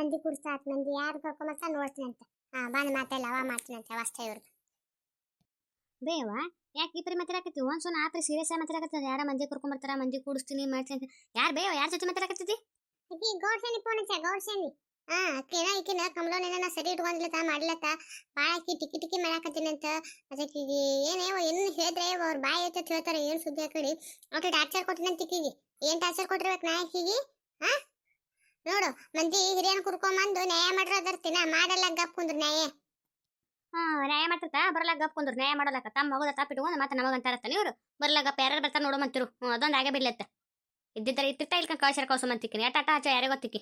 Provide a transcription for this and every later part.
ಮಂದಿ ಕುಡ್ಸ ಹತ್ತು ಮಂದಿ ಯಾರು ಕರ್ಕೊಂಬರ್ತ ನೋಡ್ತೀನಿ ಅಂತ. ಹಾ ಬಂದ್ ಮಾತಾಡಲ್ಲ ಅವ ಮಾಡ್ತೀನಿ ಅಂತ ಅಷ್ಟೇ ಇವ್ರದ್ದು ಬೇವ ಯಾಕೆ ಈ ಪರಿ ಮಾತಾಡಕತ್ತಿ? ಒಂದ್ ಸಲ ಆತ್ರಿ ಸೀರಿಯಸ್ ಆಗಿ ಮಾತಾಡಕತ್ತದ ಯಾರ ಮಂದಿ ಕರ್ಕೊಂಬರ್ತಾರ ಮಂದಿ ಕೂಡಿಸ್ತೀನಿ ಮಾಡ್ತೀನಿ ಅಂತ. ಯಾರು ಬೇವ ಯಾರ ಜೊತೆ ಮಾತಾಡಕತ್ತಿದ್ದಿ? ಅಕ್ಕಿ ಗೌಡ್ಸೇನಿ ಫೋನ್ ಹಚ್ಚ ಗೌಡ್ಸೇನಿ. ಹಾ ಅಕ್ಕಿನ ಈಕಿನ ಕಮಲೋನೇನ ಸರಿ ಇಟ್ಕೊಂಡ್ಲತ್ತ ಮಾಡ್ಲತ್ತ. ಬಾಳ ಅಕ್ಕಿ ಟಿಕ್ಕಿ ಟಿಕ್ಕಿ ಮಾಡಾಕತ್ತೀನಿ ಅಂತ. ಅದಕ್ಕೆ ಏನೇವ ಏನು ಹೇಳಿದ್ರೆ ಅವ್ರ ಬಾಯಿ ಐತೆ ಹೇಳ್ತಾರೆ ಏನು ಸುದ್ದಿ ಹಾಕಡಿ ಕಡೆ ಒಟ್ಟು ಟಾರ್ಚರ್ ಕೊಟ್ಟಿನ ತಿಕ್ಕಿಗೆ ಏನ್ ಟಾರ್ಚರ್ ಕೊಟ್ಟಿರ್ಬೇಕು ನಾ ಆಕಿಗೆ ಹಾ ನೋಡು ಮಂದಿ ಹಿರಿಯನ್ ಕುರ್ಕೊಂಬಂದು ನ್ಯಾಯ ಮಾಡ್ರ ಅದರ್ತಿನ ಮಾಡಲ್ಲ ಗಪ್ ಕುಂದ್ರು ನ್ಯಾಯ. ಹಾ ನ್ಯಾಯ ಮಾಡ್ತತ ಬರಲ್ಲ ಗಪ್ ಕುಂದ್ರು ನ್ಯಾಯ ಮಾಡಲಕ್ಕ ತಮ್ಮ ಮಗುದ ತಪ್ಪ ಇಟ್ಕೊಂಡು ಮತ್ತೆ ನಮಗ ಅಂತಾರತ್ತ ಇವ್ರು ಬರಲ್ಲ ಗಪ್ ಯಾರು ಬರ್ತಾರ ನೋಡು ಮಂತಿರು. ಹ್ಞೂ ಅದೊಂದು ಆಗ ಬಿಡ್ಲತ್ತ. ಇದ್ದಿದ್ದಾರೆ ಇತ್ತಿತ್ತ ಇಲ್ಕ ಕಳ್ಸರ್ ಕಳ್ಸು ಮಂತಿಕ್ಕಿನಿ ಎಟ್ಟ ಹಚ್ಚ ಯಾರೇ ಗೊತ್ತಿಕ್ಕಿ?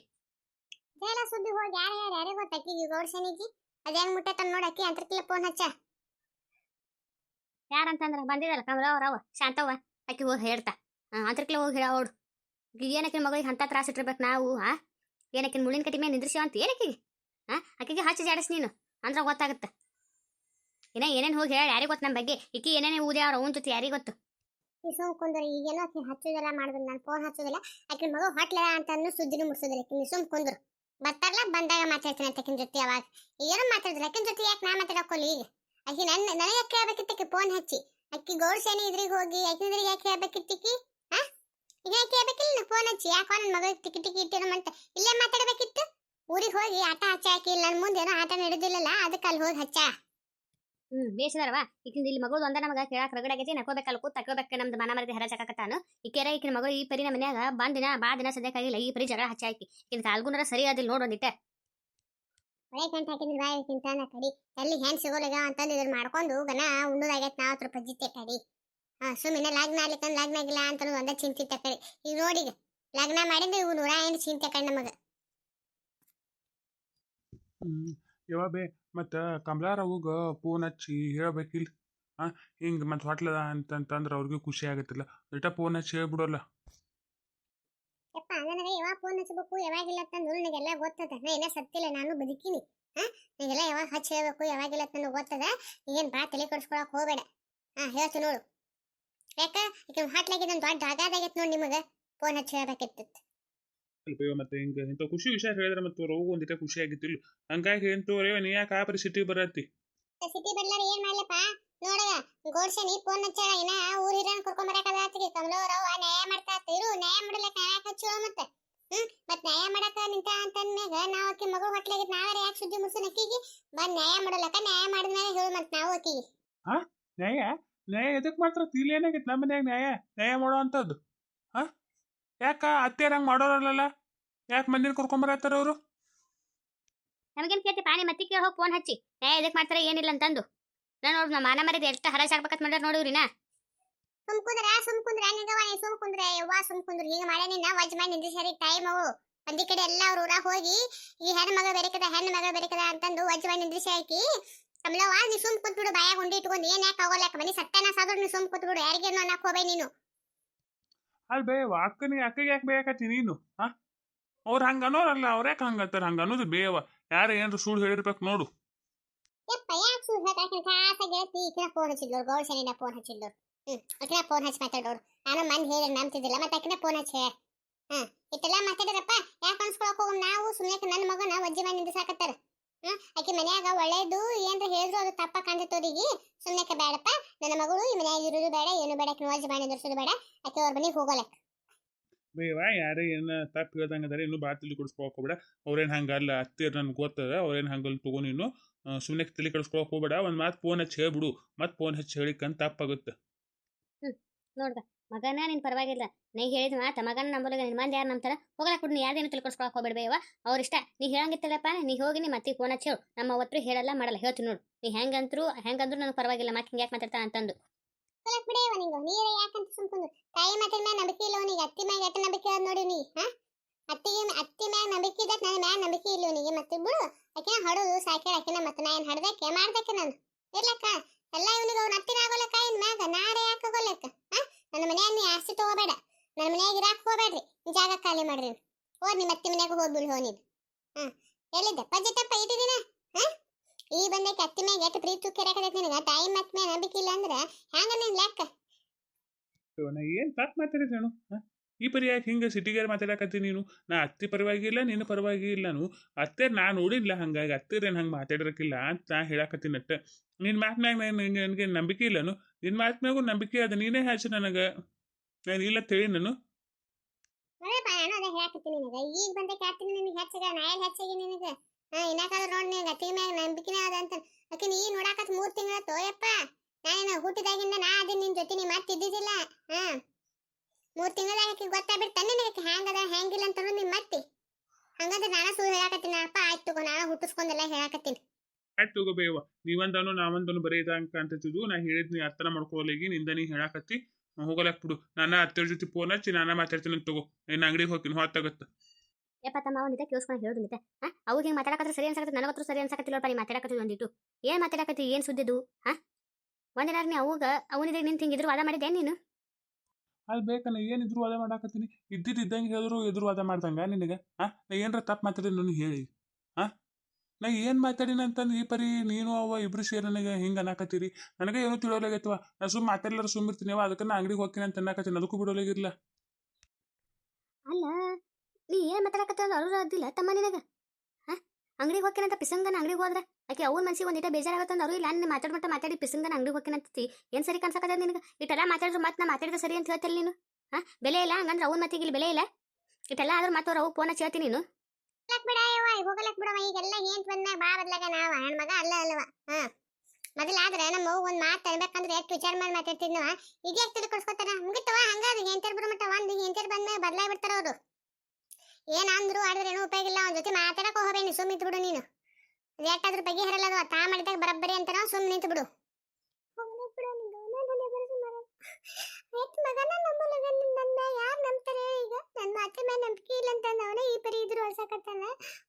ಜೇಲ ಸುದ್ದಿ ಹೋಗಿ ಯಾರ ಯಾರು ಯಾರೇ ಗೊತ್ತ ಅಕ್ಕಿಗೆ ಗೌಡ್ಸೇನಿಗೆ ಮುಟ್ಟೆ ಮುಟ್ಟೈತನ್ ನೋಡಿ ಅಕ್ಕಿ ಅಂತರ್ಕಿಲ್ಲ ಫೋನ್ ಹಚ್ಚ. ಯಾರಂತಂದ್ರ? ಬಂದಿದ್ದಲ್ಲ ಕಮಲವ್ರ ಅವ ಶಾಂತವ್ವ ಆಕಿ ಹೋಗಿ ಹೇಳ್ತಾ. ಅಂತರ್ಕ್ಲೆ ಹೋಗಿ ಹೇಳ ಓಡು ಏನಕ್ಕೆ ಮಗಳಿಗೆ ಅಂತ ತ್ರಾಸ ಇಟ್ಟಿರ್ಬೇಕು ನಾವು ಹಾ ಏನಕ್ಕೆ ಮುಳ್ಳಿನ ಕಟ್ಟಿ ಮೇಲೆ ನಿಂದ್ರಿಸಿ ಅಂತ ಏನಕ್ಕೆ ಹಾ ಅಕ್ಕಿಗೆ ಹಚ್ಚಿ ಜಾಡಿಸ್ ನೀನು. ಅಂದ್ರೆ ಗೊತ್ತಾಗುತ್ತೆ. ಏನ ಏನೇನು ಹೋಗಿ ಹೇಳ ಯಾರಿಗೆ ಗೊತ್ತು ನಮ್ಮ ಬಗ್ಗೆ? ಈಕಿ ಏನೇನೇ ಊದಿ ಅವ್ರ ಅವನ ಜೊತೆ ಯಾರಿಗೆ ಗೊತ್ತು? ಈ ಸುಮ್ ಕುಂದ್ರು. ಈಗೇನೋ ಆಕೆ ಹಚ್ಚೋದಿಲ್ಲ ಮಾಡೋದಿಲ್ಲ. ನಾನು ಫೋನ್ ಹಚ್ಚೋದಿಲ್ಲ. ಆಕಿನ ಮಗು ಹೊಟ್ಲ ಅಂತ ಅನ್ನೋ ಸುದ್ದಿನೂ ಮುಡ್ಸೋದಿಲ್ಲ ಆಕಿ ಸುಮ್ ಕುಂದ್ರು. ಬರ್ತಾರಲ್ಲ ಬಂದಾಗ ಮಾತಾಡ್ತೀನಿ ಅಂತ ಜೊತೆ ಅವಾಗ ಈಗೇನೋ ಮಾತಾಡಿದ್ರೆ ಆಕಿನ ಜೊತೆ ಯಾಕೆ ನಾ ಮಾತಾಡಕ್ಕೊಲ್ಲಿ ಈಗ? ಆಕಿ ನನ್ನ ನನಗೆ ಆಕಿ ಫೋನ್ ಹಚ್ಚಿ? ಅಕ್ಕಿ ಗೌಡ್ ಸೇನೆ ಇದ್ರಿಗೆ ಹೋಗಿ, ಆಕಿನ ಯಾಕೆ ಹೇಳ್ಬೇಕಿತ್ತು ಈಗ ಯಾಕೆ ಫೋನ್ ಹಚ್ಚಿ. ಯಾಕೋ ನನ್ನ ಮಗಳಿಗೆ ಟಿಕಿ ಟಿಕಿ ಇಟ್ಟಿರೋ ಅಂತ ಇಲ್ಲೇ ಮಾತಾಡಬೇಕಿತ್ತು? ಊರಿಗೆ ಹೋಗಿ ಆಟ ಹಚ್ಚಾಕಿ ನನ್ನ ಮುಂದೆ ಏನೋ ಆಟ ನಡೆದಿಲ್ಲಲ್ಲ ಅದಕ್ಕೆ ಅಲ್ಲಿ ಹೋಗಿ ಹಚ್ಚ. ಹ್ಮ್ ಬೇಸದಾರವ ಈಕಿಂದ ಇಲ್ಲಿ ಮಗಳು ಒಂದ ನಮಗ ಕೇಳಾಕ ರಗಡಾಗೈತಿ. ನಕೋಬೇಕಲ್ಲ ಕೂತ್ ತಕೋಬೇಕು ನಮ್ದು ಮನ ಮರದಿ ಹರಚಾಕತ್ತಾನು ಈಕೆರ ಈಕಿನ ಮಗಳು ಈ ಪರಿ ನಮ್ಮ ಮನ್ಯಾಗ ಬಂದ್ ದಿನ ಬಾ ದಿನ ಸದ್ಯಕ್ಕಾಗಿಲ್ಲ. ಈ ಪರಿ ಜಗಳ ಹಚ್ಚಾಕಿ ಈಕಿನ ಕಾಲ್ಗುನರ ಸರಿ ಅದಿಲ್ಲ ನೋಡ್ ಒಂದಿಟ್ಟ. ಒಳ್ಳೆ ಗಂಟೆ ಹಾಕಿದ್ರೆ ಬಾಯಿ ತಿಂತಾನ ಕಡಿ ಎಲ್ಲಿ ಹೆಂಗ್ ಸಿಗೋಲಿಗ ಅಂತಂದು ಇದ್ರ ಮಾಡ್ಕೊಂಡು ಗನ ಉಣ್ಣದಾಗೈತೆ ನಾವು ಹತ್ರ ಪಜ್ಜಿತ್ತೆ ಕಡಿ ಹಾ ಸುಮ್ಮನೆ ಲಗ್ನ ಆಗ್ಲಿಕ್ಕಂದ್ ಲಗ್ನ ಆಗಿಲ್ಲ ಅಂತ ಒಂದೇ ಚಿಂತೆ ಕಡಿ ಈಗ ನೋಡಿ ಈಗ ಲಗ್ನ ಮಾಡಿದ್ರೆ ಇವು ನೂರ ಏನು ಚಿಂತೆ ಕಡಿ ನಮಗ. ಹ್ಮ್ ಯವ್ವ ಬೇ ಮತ್ತು ಕಮಲಾರವ್ಗ ಫೋನ್ ಹಚ್ಚಿ ಹೇಳ್ಬೇಕಿಲ್ಲ ಹಾಂ ಹಿಂಗೆ ಮತ್ತು ಹೊಟ್ಲದ ಅಂತಂತಂದ್ರೆ ಅವ್ರಿಗೂ ಖುಷಿ ಆಗತ್ತಿಲ್ಲ. ಇಟ ಫೋನ್ ಹಚ್ಚಿ ಹೇಳ್ಬಿಡೋಲ್ಲ. ಯಪ್ಪ ನನಗೆ ಯಾವಾಗ ಫೋನ್ ಹಚ್ಚಬೇಕು ಯಾವಾಗಿಲ್ಲ ತಂದು ನನಗೆಲ್ಲ ಗೊತ್ತದ. ನಾ ಏನೇ ಸತ್ತಿಲ್ಲ ನಾನು ಬದುಕಿನಿ. ಹಾ ನನಗೆಲ್ಲ ಯಾವಾಗ ಹಚ್ಚಿ ಹೇಳ್ಬೇಕು ಯಾವಾಗಿಲ್ಲ ತಂದು ಗೊತ್ತದ. ಈಗ ಬಾ ತಲೆ ಕೊಡ್ಸ್ಕೊಳಕ್ ಹೋಗ್ಬೇಡ. ಹಾ ಹೇಳ್ತೀನಿ ನೋಡು. ಯಾಕ? ಈಗ ಹಾಟ್ಲಾಗಿ ನನ್ನ ದೊಡ್ಡ ಆಗಾದಾಗೈತೆ ನೋಡಿ ನಿಮಗೆ. ಫೋನ್ ಹಚ್ಚಿ ಹೇಳ್ಬೇಕಿತ್ತು. ಅಲ್ಪಯ್ಯೋ ಮತ್ತೆ ಹಿಂಗೆ ಇಂಥ ಖುಷಿ ವಿಷಯ ಹೇಳಿದ್ರೆ ಮತ್ತೆ ಅವ್ರಿಗೂ ಒಂದಿಟ ಖುಷಿ ಆಗಿತ್ತಿಲ್ಲ ಹಂಗಾಗಿ ಎಂತವ್ರೆ ನೀ ಯಾಕೆ ಆ ಪರಿಸ್ಥಿತಿ ಬರತ್ತಿ? ಸಿಟಿ ಬಡ್ಲಾರ ಏನ್ ಮಾಡ್ಲಪ್ಪ? ನೋಡಗ ಗೋಡ್ಸನಿ ಫೋನ್ ಹಚ್ಚಾಳ ಇನ್ನ ಊರ್ ಹಿರಿಯನ್ ಕರ್ಕೊಂಡ್ ಬರಕದ ಆತಿಗೆ. ಕಮಲವ್ರವ್ವ ನ್ಯಾಯ ಮಾಡ್ತಾ ಇರು ನ್ಯಾಯ ಮಾಡಲಕ್ಕ ನ್ಯಾಯ ಹಚ್ಚುವ ಮತ್ತೆ? ಹ್ಮ್ ಮತ್ ನ್ಯಾಯ ಮಾಡಕ ನಿಂತ ಅಂತಂದ್ಮ್ಯಾಗ ನಾವ್ ಆಕಿ ಮಗು ಹೊಟ್ಲಾಗಿದ್ ನಾವೇ ಯಾಕೆ ಸುದ್ದಿ ಮುಡ್ಸನ್ ಅಕ್ಕಿಗೆ? ಬಂದ್ ನ್ಯಾಯ ಮಾಡಲಕ್ಕ ನ್ಯಾಯ ಮಾಡಿದ್ಮೇಲೆ ಹೇಳು ಮತ್ ನಾವು ಆಕಿಗೆ. ನ್ಯಾಯ? ನ್ಯಾಯ ಎದಕ್ಕೆ ಮಾಡ್ತಾರ? ತೀಲಿ ಏನಾಗೈತೆ ನಮ್ಮ ಮನ್ಯಾಗ ನ್ಯಾಯ? ನ್ಯಾಯ ಮಾಡೋ ಅಂಥದ್ದು ಹಾಂ? ಯಾಕ ಅತ್ತೆ ಹಂಗೆ ಮಾಡೋರಲ್ಲ ಯಾಕೆ ಮಂದಿನ ಕರ್ಕೊಂಬರತ್ತಾರ ಅವರು? ನಮಗೇನ್ ಕೇಳ್ತಿ ಪಾನಿ ಮತ್ತೆ ಕೇಳಿ ಹೋಗಿ ಫೋನ್ ಹಚ್ಚಿ. ನ್ಯಾಯ ಇದಕ್ಕೆ ಮಾಡ್ತಾರೆ ಏನಿಲ್ಲ ಅಂತಂದು. ನಾನು ನೋಡು ನಮ್ಮ ಮಾನ ಮರಿದ ಎಷ್ಟು ಹರಾಜ್ ಆಗ್ಬೇಕಂತ ಮಾಡ್ಯಾರ ನೋಡಿವ್ರಿನ ಸುಮ್ ಕುಂದ್ರ ಸುಮ್ ಕುಂದ್ರ ನಿಗವ ನೀ ಸುಮ್ ಕುಂದ್ರ ಯವ್ವ ಸುಮ್ ಕುಂದ್ರ. ಈಗ ಮಾಡೇ ನಿನ್ನ ವಜ್ ಮಾಡಿ ನಿಂದ ಸರಿ ಟೈಮ್ ಅವು. ಒಂದಿ ಕಡೆ ಎಲ್ಲ ಅವ್ರ ಊರಾಗ ಹೋಗಿ ಈ ಹೆಣ್ಣು ಮಗ ಬೆರಕದ ಹೆಣ್ಣು ಮಗ ಬೆರಕದ ಅಂತಂದು ವಜ್ ಮಾಡಿ ನಿಂದ್ರಿಸಿ ಹಾಕಿ ಕಮಲವ್ವ ನೀ ಸುಮ್ ಕುಂತ್ಬಿಡು ಬಾಯಾಗ ಉಂಡಿ ಇಟ್ಕೊಂಡು ಏನ್ ಯಾಕೆ ಆಗೋಲ್ಲ ಮನಿ ಸತ್ಯನ ಸಾದ್ರು ನೀ ಸುಮ್ ಕುಂತ್ಬಿಡು ಯಾರಿಗೇನು ಅನ್ನಕ್ ಹೋಗ್ಬೇ ನೀನು. ಅಲ್ಲಿ ಬೇವ ಅಕ್ಕನಿಗೆ ಅಕ್ಕಗೆ ಯಾಕೆ ಬೇಕತ್ತಿ ನೀನು ಹಾ? ಅವ್ರು ಹಂಗ ಅನ್ನೋರಲ್ಲ ಅವ್ರ ಯಾಕೆ ಹಂಗ ಅಂತಾರ? ಹಂಗೆ ಅನ್ನೋದು ಬೇವ. ಯಾರು ಏನಾರು ಸುಳ್ಳು ಹೇಳಿರ್ಬೇಕು ನೋಡು. ಯಪ್ಪ ಯಾಕೆ ಸುಳ್ಳು ಹೇಳ್ತಾಕಿನ ಕಾಸ ಗೆಳತಿ ಈಕಿನ ಫೋನ್ ಹಚ್ಚಿದ್ಲು ಗೌಡ ಶನಿನ ಫೋನ್ ಹಚ್ಚಿದ್ಲು. ಹ್ಮ್ ಆಕಿನ ಫೋನ್ ಹಚ್ಚಿ ಮಾತಾಡೋರು ನಾನು ಮನ್ ಹೇಳಿ ನಂಬ್ತಿದ್ದಿಲ್ಲ ಮತ್ತೆ ಆಕಿನ ಫೋನ್ ಹಚ್ಚಿ. ಹ್ಮ್ ಇಟ್ಟೆಲ್ಲ ಮಾತಾಡಿರಪ್ಪ ಯಾಕೆ ಅನ್ಸ್ಕೊಳಕ್ ಹೋಗಮ್? ನಾವು ಸುಮ್ಮನೆ ನನ್ನ ಮಗನ ವಜ್ಜಿ ಮಾಡಿ ನಿಂದಿಸಾಕತ್ತಾರ ಹ್ಮ್ ಆಕಿ ಮನ್ಯಾಗ ಒಳ್ಳೇದು ಏನ್ರ ಹೇಳಿದ್ರು ಅದು ತಪ್ಪ ಕಾಣ್ತವ್ರಿಗೆ ಸುಮ್ಮನೆಕ ಬೇಡಪ್ಪ ನನ್ನ ಮಗಳು ಈ ಮನ್ಯಾಗ ಇರೋದು ಬೇಡ ಏನು ಬೇಡ ಆಕಿನ ಬಾಣಿ ಮಾಡಿ ನಿಂದಿರ್ಸೋದು ಬೇಡ. ಆಕೆ ಅವ್ರ ಮನೆಗೆ ಹೋಗಲ್ಲ? ಬೇವ ಯಾರೇ ಏನು ತಪ್ಪು ಹೇಳ್ದಂಗೆ ಅದಾರೆ ಇನ್ನೂ ಬಾ ತಲೆ ಕೆಡಿಸ್ಕೊಳಕ್ ಹೋಗ್ಬೇಡ. ಅವ್ರೇನು ಹಂಗಲ್ಲ ಅತ್ತಿರ್ ನನ್ಗೆ ಗೊತ್ತದ ಅವ್ರೇನು ಹಂಗಲ್ಲ ತಗೋ ನೀನು. ಸುಮ್ಮನೆ ತಲೆ ಕೆಡಿಸ್ಕೊಳಕ್ ಹೋಗ್ಬೇಡ ಒಂದು ಮಾತು ಫೋನ್ ಹಚ್ಚಿ ಹೇಳ್ಬಿಡು. ಮತ್ತೆ ಫೋನ್ ಹಚ್ಚಿ ಹೇಳಿಕಂತ ತಪ್ಪಾಗುತ್ತೆ. ನೋಡ್ದ. ಮಗನ ನಿನ್ ಪರವಾಗಿಲ್ಲ. ನೀ ಹೇಳಿದ ಮಾತ ಮಗನ ನಂಬಲ್ಲ ನಿನ್ ಯಾರು ನಂಬ್ತಾರ? ಹೋಗಲ ಬಿಡು ನೀ ಯಾರ್ದೇನು ತಿಳ್ಕೊಳ್ಸ್ಕೊಳಕ್ ಹೋಗ್ಬಿಡ್ಬೇವ ಅವ್ರ ಇಷ್ಟ. ನೀ ಹೇಳಂಗಿತ್ತಲ್ಲಪ್ಪ, ನೀ ಹೋಗಿ ನೀ ಮತ್ತೆ ಫೋನ್ ಹಚ್ಚಿ ನಮ್ಮ ಅವತ್ತು ಹೇಳಲ್ಲ, ಮಾಡಲ್ಲ. ಹೇಳ್ತೀನಿ ನೋಡು. ನೀ ಹೆಂಗಂತ್ರು, ಹೆಂಗಂದ್ರು ನನಗೆ ಪರವಾಗಿಲ್ಲ ಮತ್ತೆ ಹಿಂಗೆ ಯಾಕೆ ಮಾತಾಡ್ತಾ ಅಂತಂದು. ಬಿಡೇವ ಯಾಕಂತ ಇಲ್ಲ ನಂಬಿಕೆ ನೋಡಿ ನೀ, ಹಾ? ಅತ್ತಿಗೆ ನಂಬಿಕೆ ನನ್ನ ಇಲ್ಲ ಮತ್ತೆ ಬಿಡು ಆಕಿನ ಮತ್ತೆ ನಾ ಏನ್ ಹಡ್ದಕ್ಕೆ ನಾನು? ಎಲ್ಲ ಇವನಿಗೆ ಅವ್ನ ಅತ್ತಿನ ಆಗೋಲಕ್ಕ ಇನ್ ಮ್ಯಾಗ? ಹಾ? ನನ್ನ ಮನ್ಯಾಗ ನೀ ಆಸ್ತಿ ತಗೋಬೇಡ. ನನ್ನ ಮನ್ಯಾಗ ಇರಾಕ್ ಹೋಗಬೇಡ್ರಿ. ಜಾಗ ಖಾಲಿ ಮಾಡ್ರಿ. ಹೋದ್ ನಿಮ್ಮ ಅತ್ತಿ ಮನ್ಯಾಗ ಹೋಗ್ಬಿಡು ಹೋ ನೀನು. ಹಾ, ಎಲ್ಲಿದ್ದೆ? ಪಜ್ಜತಪ್ಪ ಇಟ್ಟಿದ್ದೀನ ಹಾ? ಈ ಬಂದಕ್ಕೆ ಅತ್ತಿ ಮ್ಯಾಗ ಎಷ್ಟು ಪ್ರೀತಿ ಕೆರಕದೈತಿ ನಿನಗ? ಮತ್ ಮತ್ತೆ ನಂಬಿಕೆ ಇಲ್ಲ ಅಂದ್ರೆ ಹ್ಯಾಂಗ ನಿನ್ ಲೆಕ್ಕ? ಏನು ತಪ್ಪು ಮಾತಾಡಿದ್ದೇನು ಈ ಪರಿ ಯಾಕೆ ಹಿಂಗೆ ಸಿಟಿಗೆ ಮಾತಾಡಕತ್ತಿ ನೀನು? ನಾ ಅತ್ತಿ ಪರವಾಗಿ ಇಲ್ಲ ನಿನ್ನ ಪರವಾಗಿ ಇಲ್ಲ ನಾನು. ಅತ್ತೆ ನಾ ನೋಡಿಲ್ಲ ಹಂಗಾಗಿ ಅತ್ತಿರೇನು ಹಂಗೆ ಮಾತಾಡಿರಕ್ಕಿಲ್ಲ ಅಂತ ನಾ ಹೇಳಕತ್ತೀನಟ್ಟ ನಿನ್ನ ಮಾತಿನಾಗ ನನಗೆ ನನಗೆ ನಂಬಿಕೆ ಇಲ್ಲನು ನಿನ್ನ ಮಾತಿನಾಗೂ ನಂಬಿಕೆ ಅದ, ನೀನೇ ಹಚ್ಚು ನನಗೆ. ನಾನು ಇಲ್ಲ ತಿಳಿ ನಾನು. ನಾನು ನಿನಗೆ. ಹೆಚ್ಚಗ ನಂಬಿಕೆನೇ ಅಂತ. ಮೂರ್ ತಿಂಗಳ ತೋಯಪ್ಪ ನಾನು ಹುಟ್ಟಿದಾಗಿಂದ ನಾ ಅದೇ ನಿನ್ ಜೊತೆ, ನೀ ಹಾ. ಮೂರ್ ತಿಂಗಳ ಹಾಕಿ ಗೊತ್ತಾಗ್ಬಿಡ್ತಾನೆ ನಿನಗೆ ಹ್ಯಾಂಗದ ಹ್ಯಾಂಗಿಲ್ಲ ಅಂತ ನಿನ್ ಮತ್ತೆ ಹಂಗಂದ್ರೆ ನಾನು ಸುಳ್ಳು ಹೇಳಕತ್ತೀನಿ ಅಪ್ಪ. ಆಯ್ತು ತಗೋ ನಾನು ಹುಟ್ಟಿಸ್ಕೊಂಡೆಲ್ಲ ಹೇಳಕತ್ತೀನಿ. ಆಯ್ತು ತಗೋಬೇವ ನೀವಂದನು ನಾವಂದನು ಬರೀ ಅಂತ ಕಾಣ್ತಿದ್ದು ನಾ ಹೇಳಿದ್ನಿ ಅರ್ಥನ ಮಾಡ್ಕೊಲಿಗಿ ನಿಂದ ನೀ ಹೇಳಕತ್ತಿ. ಹೋಗಲಕ್ ಬಿಡು. ನಾನು ಅತ್ತರ ಜೊತೆ ಫೋನ್ ಹಚ್ಚಿ ನಾನು ಮಾತಾಡ್ತೀನಿ ಅಂತ ತಗೋ. ನಿನ್ನ ಅಂಗಡಿಗೆ ಹೋಗ್ತೀನಿ ಹೊತ್ತಾಗತ್ತ ಯಪ್ಪ ತಮ್ಮ ಒಂದಿತ ಕೇಳಿಸ್ಕೊಂಡು ಹೇಳೋದು ನಿತೆ. ಹಾ? ಅವಾಗ ಹಿಂಗೆ ಮಾತಾಡಕತ್ರ ಸರಿ ಅನ್ಸಕತ್ತೆ ನನಗತ್ರ ಸರಿ ಅನ್ಸಕತ್ತಿಲ್ಲಪ್ಪ ನೀ ಮಾತಾಡಕತ್ತಿದ್ದು ಒಂದಿಟ್ಟು. ಏನ್ ಮಾತಾಡಕತ್ತಿ ಏನು ಸುದ್ದಿದ್ದು ಹಾ? ಒಂದಿನ ನೀ ಅವಾಗ ಅವನಿದಾಗ ನಿಂತು ಹಿಂಗಿದ್ರು ವಾದ ಮಾಡಿದ್ದೆ ನೀನು? ಅಲ್ಲಿ ಬೇಕನ್ನ ಏನಿದ್ರು ವಾದ ಮಾಡಾಕತ್ತೀನಿ. ಇದ್ದಿದ್ದು ಇದ್ದಂಗೆ ಹೇಳಿದ್ರು, ಎದುರು ವಾದ ಮಾಡ್ದಂಗೆ. ನಿನಗೆ? ಹಾಂ ನಾ ಏನರ ತಪ್ಪು ಮಾತಾಡಿ ನನಗೆ ಹೇಳಿ. ಹಾಂ ನಾ ಏನು ಮಾತಾಡಿನ ಅಂತಂದು ಈ ಪರಿ ನೀನು ಅವ ಇಬ್ರು ಸೇರಿ ನನಗೆ ಹಿಂಗೆ ಅನ್ನಕತ್ತೀರಿ? ನನಗೆ ಏನೂ ತಿಳೋಲಾಗೈತವ ನಾ ಸುಮ್ಮ ಇರ್ತೀನಿ ಅವ ಅದಕ್ಕೆ ನಾ ಅಂಗಡಿಗೆ ಹೋಗ್ತೀನಿ ಅಂತ ಅನ್ನಕತ್ತೀನಿ. ಅದಕ್ಕೂ ಬಿಡೋಲಾಗಿರ್ಲ ಅಲ್ಲ, ನೀ ಏನು ಮಾತಾಡಕತ್ತ ಅವರು ಅದಿಲ್ಲ ತಮ್ಮ ನಿನಗೆ? ಅಂಗಡಿಗೆ ಹೋಗ್ಕೇನಂತ ಪಿಸಂಗನ ಅಂಗಡಿಗೆ ಹೋದ್ರೆ, ಆಕೆ ಅವ್ನ ಮನ್ಸಿಗೆ ಒಂದಿಟ ಬೇಜಾರಾಗತ್ತಂದ ಅವರು, ಇಲ್ಲ ನಾನು ಮಾತಾಡ್ಮಟ್ಟ ಮಾತಾಡಿ ಪಿಸಂಗನ ಅಂಗಡಿಗೆ ಹೋಗ್ಕೇನಂತತಿ ಏನು ಸರಿ ಕನ್ಸಕತ್ತ ನಿನಗೆ? ಇಟ್ಟೆಲ್ಲ ಮಾತಾಡಿದ್ರು ಮತ್ತೆ ನಾ ಮಾತಾಡಿದ ಸರಿ ಅಂತ ಹೇಳ್ತಲ್ಲ ನೀನು? ಹಾ? ಬೆಲೆ ಇಲ್ಲ? ಹಂಗಂದ್ರೆ ಅವ್ನ ಮತ್ತಿಗೆ ಇಲ್ಲಿ ಬೆಲೆ ಇಲ್ಲ? ಇಟ್ಟೆಲ್ಲ ಆದ್ರೂ ಮತ್ತೆ ಅವ್ರು ಅವು ಫೋನ್ ಹಚ್ಚಿ ಹೇಳ್ತೀನಿ ನೀನು? ಹೋಗಲಕ್ ಬಿಡವ ಈಗೆಲ್ಲ ಏನ್ ಬಂದಾಗ ಬಾ ಬದ್ಲಾಗ ನಾವ. ಹೆಣ್ಮಗ ಅಲ್ಲ ಅಲ್ವ? ಹಾ. ಮೊದಲಾದ್ರೆ ನಮ್ಮ ಅವ್ವ ಒಂದ್ ಮಾತು ಅನ್ಬೇಕಂದ್ರೆ ಎಷ್ಟು ವಿಚಾರ ಮಾಡಿ ಮಾತಾಡ್ತಿದ್ನವ? ಈಗ ತಿಳ್ಕೊಳ್ಸ್ಕೊತಾರ? ಮುಗಿತವ ಹಂಗಾದ್ರೆ ಹೆಂತರ್ ಬಿಡ ಮಟ್ಟ ಒಂದ್ ಹೆಂತರ್ ಬಂದ್ಮೇಲೆ ಬದಲಾಗಿ ಬಿಡ್ತಾರ ಅವರು. ಏನ್ ಅಂದ್ರು ಆಡಿದ್ರೆ ಏನೂ ಉಪಯೋಗ ಇಲ್ಲ, ಅವ್ನ ಜೊತೆ ಮಾತಾಡಕ್ ಹೋಗ್ಬೇನಿ ಸುಮ್ಮನೆ ಬಿಡು ನೀನು. ಯಾಕಾದ್ರೂ ಬಗ್ಗೆ ಹರಲ್ಲ ಅದು, ತಾ ಮಾಡಿದಾಗ ಬರಬ್ಬರಿ ಅಂತ ನಾವು ಸುಮ್ಮನೆ ನಿಂತು ಬಿಡು ಎಷ್ಟ್ ಮಗನ ನಂಬಲ್ಲ ನನ್ನ ಯಾರು ನಂಬ್ತಾರೆ ಈಗ? ನನ್ನ ಮಾತೆ ಮೇಲೆ ಅಂತ ಈ ಪರಿ ಇದ್ರು ಹೊಸಕತ್ತಾನ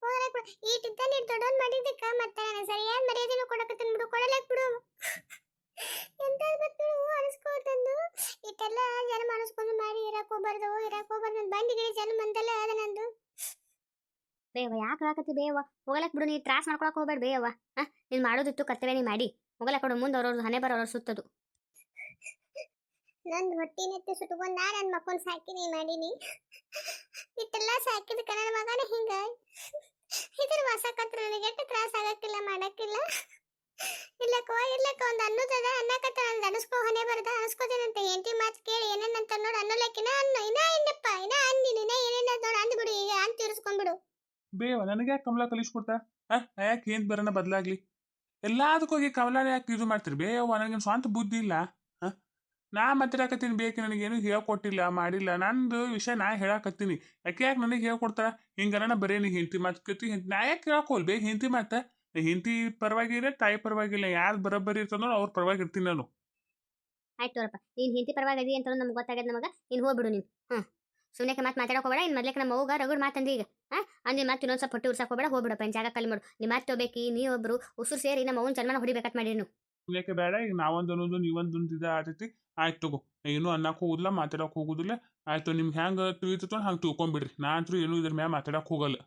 ಹೋಗ್ಲಕ್ ಈಟಿದ್ದ ನೀನು ದೊಡ್ಡವನ್ ಮಾಡಿದ್ದಕ್ಕ ಮತ್ತೆ ಸರಿಯಾದ ಮರ್ಯಾದೆನೂ ಕೊಡಕತ್ತೀನಿ ಬಿಡು ಕೊಡಲಕ್ ಬಿಡು. ಎಂತ ಬಿಟ್ಟು ಅನಿಸ್ಕೋತಂದು ಇಟ್ಟೆಲ್ಲ ಜನ ಅನಿಸ್ಕೊಂಡು ಮಾಡಿ ಇರಕ್ ಹೋಗ್ಬಾರ್ದು ಇರಕ್ ಹೋಗ್ಬಾರ್ದು ಅದ ನಂದು. ಬೇವ ಯಾಕೆ ಹಾಕತಿ ಬೇವ ಹೋಗಲಕ್ ಬಿಡು, ನೀ ತ್ರಾಸ ಮಾಡ್ಕೊಳಕ್ ಹೋಗ್ಬೇಡ ಬೇವ ಹಾ, ನೀನ್ ಮಾಡೋದಿತ್ತು ಕರ್ತವ್ಯ ನೀ ಮಾಡಿ. ಹೋಗಲಕ್ ಕೊಡು ಮುಂದೆ ಅವ್ರವ್ರದ್ದು ಹನೆ ಬರೋರು ಸುತ್ತದು. ನಂದು ಹೊಟ್ಟಿನೆತ್ತಿ ನಾ ನನ್ನ ಮಕ್ಕನ್ ಸಾಕಿನಿ ಮಾಡೀನಿ. ಇಟ್ಟೆಲ್ಲ ಸಾಕಿದ ಕನ್ನಡ ಮಗನ ಹಿಂಗ. ಇದ್ರ ವಾಸಕತ್ರ ನನಗೆ ಎಷ್ಟು ತ್ರಾಸ ಇರ್ಲಕ್ಕ ಒಂದು ಅನ್ನೋದದ ಅನ್ನಕತ್ತ ನಂದು ಅನಸ್ಕೋ ಹೊನೆ ಬರದ ಅನಸ್ಕೋತೇನಂತ. ಹೆಂಡತಿ ಮಾತು ಕೇಳಿ ಏನೇನಂತ ನೋಡು ಅನ್ನೋಲಕ್ಕಿನ ಅನ್ನು, ಇನ್ನ ಏನಪ್ಪ ಇನ್ನ ಅಂದಿ ಇನ್ನ ಏನೇನ ನೋಡು ಅಂದ್ಬಿಡು ಈಗ ಅಂತ ತೀರಿಸ್ಕೊಂಡ್ಬಿಡು. ಬೇವ, ನನಗೆ ಯಾಕೆ ಕಮಲ ಕಲಿಸ್ಕೊಡ್ತಾ? ಯಾಕೆ ಏನ್ ಬರೋಣ ಬದಲಾಗ್ಲಿ? ಎಲ್ಲದಕ್ಕೂ ಹೋಗಿ ಕಮಲಾನ ಯಾಕೆ ಇದು ಮಾಡ್ತೀರಿ? ಬೇವ ನನಗೇನು ಸ್ವಂತ ಬುದ್ಧಿ ಇಲ್ಲ. ನಾ ಮಾತಾಡಕತ್ತೀನಿ ಬೇಕು ನನಗೇನು ಹೇಳ್ಕೊಟ್ಟಿಲ್ಲ, ಮಾಡಿಲ್ಲ. ನಂದು ವಿಷಯ ನಾ ಹೇಳಕತ್ತೀನಿ. ಯಾಕೆ ಯಾಕೆ ನನಗೆ ಹೇಳ್ಕೊಡ್ತಾರ? ಹಿಂಗನ ಬರೀ ನೀ ಹೆಂಡತಿ ಮಾತು ಕತ್ತಿ ನಾ ಯಾಕೆ ಕೇಳಕೋಲ್ ಬೇ ಹೆಂಡತಿ ಮಾತ? ಹೆಂಡತಿ ಪರವಾಗಿಲ್ಲ ತಾಯಿ ಪರವಾಗಿಲ್ಲ ಯಾರು ಬರೋಬ್ಬರಿ ಇರ್ತದೋ ಅವ್ರ ಪರವಾಗಿ ಇರ್ತೀನಿ ನಾನು. ಆಯ್ತು ತೋರಪ್ಪ ನೀನು ಹಿಂದಿ ಪರವಾಗಿ ಅಂತ ನಮ್ಗೆ ಗೊತ್ತಾಗದ ನಮಗೆ ನೀನು ಹೋಗ್ಬಿಡು ನೀನು ಹ್ಞೂ ಸುಮ್ಮನೆ ಮತ್ತೆ ಮಾತಾಡಕ್ ಹೋಗ್ಬೇಡ ಇನ್ನು ಮೊದ್ಲಕ್ಕೆ ನಮ್ಮ ಅವ್ಗ ರಗಡ್ ಮಾತಂದಿ ಈಗ ಹಾಂ. ಅಂದಿ ಮತ್ತೆ ಇನ್ನೊಂದು ಸ್ವಲ್ಪ ಹೊಟ್ಟೆ ಉರ್ಸಕ್ಕೆ ಹೋಗ್ಬೇಡ ಹೋಗ್ಬಿಡಪ್ಪ ಇನ್ನು ಜಾಗ ಕಲ್ಲಿ ಮಾಡು. ನಿಮ್ಮ ಮತ್ತೆ ಹೋಗ್ಬೇಕು ನೀ ಒಬ್ರು ಉಸಿರು ಸೇರಿ ನಮ್ಮ ಅವ್ನ ಜನ್ಮನ ಹೊಡಿಬೇಕಂತ ಮಾಡಿ ನೀವು. ಯಾಕೆ ಬೇಡ ಈಗ ನಾವೊಂದು ಅನ್ನೋದು ನೀವೊಂದು ಇದು ಆತೈತಿ ಆಯ್ತು ತಗೋ. ಏನು ಅನ್ನಕ್ಕೆ ಹೋಗುದಿಲ್ಲ ಮಾತಾಡಕ್ ಹೋಗುದಿಲ್ಲ. ಆಯ್ತು ನಿಮ್ಗೆ ಹೆಂಗೆ ತಿಳಿತೈತೋ ಹಂಗೆ ತಿಳ್ಕೊಂಬಿಡ್ರಿ. ನಾ ಅಂತೂ ಏನು ಇದ್ರ ಮ್ಯಾಲ ಮಾತಾಡಕ್ ಹೋಗಲ್ಲ.